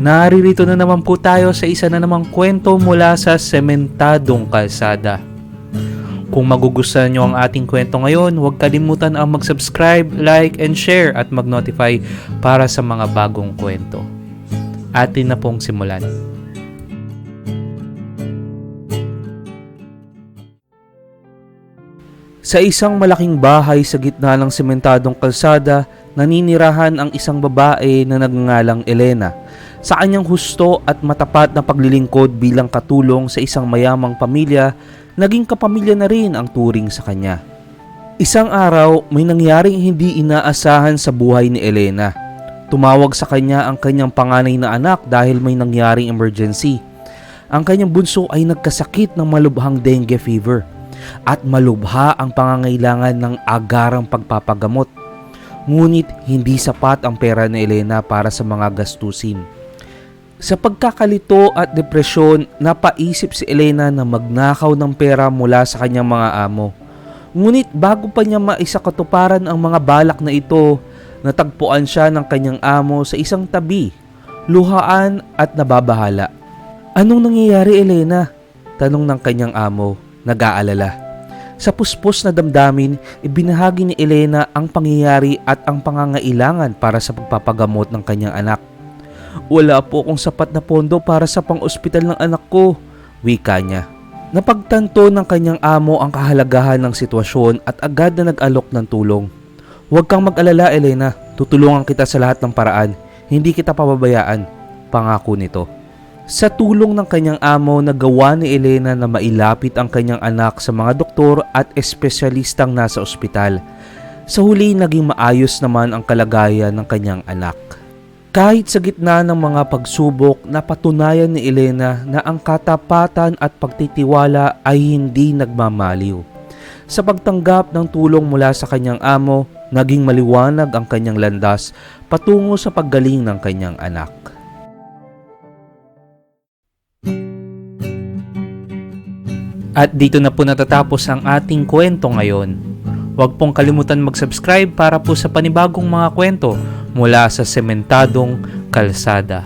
Naririto na naman po tayo sa isa na namang kwento mula sa sementadong kalsada. Kung magugustuhan nyo ang ating kwento ngayon, huwag kalimutan ang mag-subscribe, like, and share at mag-notify para sa mga bagong kwento. Atin na pong simulan. Sa isang malaking bahay sa gitna ng sementadong kalsada, naninirahan ang isang babae na nagngangalang Elena. Sa kanyang husto at matapat na paglilingkod bilang katulong sa isang mayamang pamilya, naging kapamilya na rin ang turing sa kanya. Isang araw, may nangyaring hindi inaasahan sa buhay ni Elena. Tumawag sa kanya ang kanyang panganay na anak dahil may nangyaring emergency. Ang kanyang bunso ay nagkasakit ng malubhang dengue fever at malubha ang pangangailangan ng agarang pagpapagamot. Ngunit hindi sapat ang pera ni Elena para sa mga gastusin. Sa pagkakalito at depresyon, napaisip si Elena na magnakaw ng pera mula sa kanyang mga amo. Ngunit bago pa niya maisakatuparan ang mga balak na ito, natagpuan siya ng kanyang amo sa isang tabi, luhaan at nababahala. Anong nangyayari Elena? Tanong ng kanyang amo, nag-aalala. Sa puspos na damdamin, ibinahagi ni Elena ang pangyayari at ang pangangailangan para sa pagpapagamot ng kanyang anak. Wala po akong sapat na pondo para sa pang-ospital ng anak ko, wika niya. Napagtanto ng kanyang amo ang kahalagahan ng sitwasyon at agad na nag-alok ng tulong. Huwag kang mag-alala, Elena. Tutulungan kita sa lahat ng paraan. Hindi kita pababayaan. Pangako nito. Sa tulong ng kanyang amo, nagawa ni Elena na mailapit ang kanyang anak sa mga doktor at espesyalistang nasa ospital. Sa huli, naging maayos naman ang kalagayan ng kanyang anak. Kahit sa gitna ng mga pagsubok, napatunayan ni Elena na ang katapatan at pagtitiwala ay hindi nagmamaliw. Sa pagtanggap ng tulong mula sa kanyang amo, naging maliwanag ang kanyang landas patungo sa paggaling ng kanyang anak. At dito na po natatapos ang ating kwento ngayon. Huwag pong kalimutan mag-subscribe para po sa panibagong mga kwento mula sa sementadong kalsada.